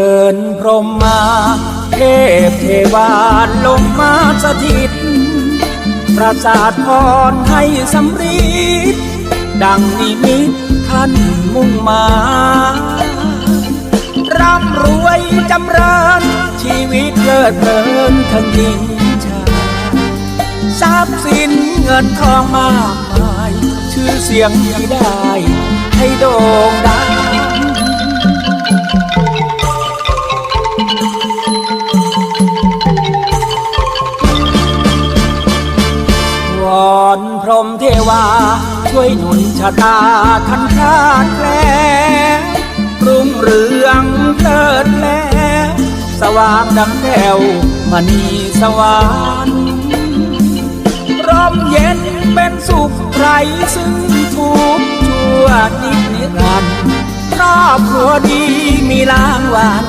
ชิญพรหมมา เทพเทวาลงมาสถิต ประสาทพรให้สำริดดังนิมิตท่านมุ่งมาร่ำรวยจำเริญ ชีวิตเลิศเพลินทั้งหญิงชายทรัพย์สินเงินทองมากมาย ชื่อเสียงที่ได้ให้โด่ง รมเทวา ช่วยหนุนชะตาทันคาดแคลรุ่งเรืองเลิศแลสว่างดังแก้วมณีสวรรค์ร่มเย็นเป็นสุขไรซึ่งทุกข์ชั่วนิดนิรันดร์ครอบครัวดีมีรางวัล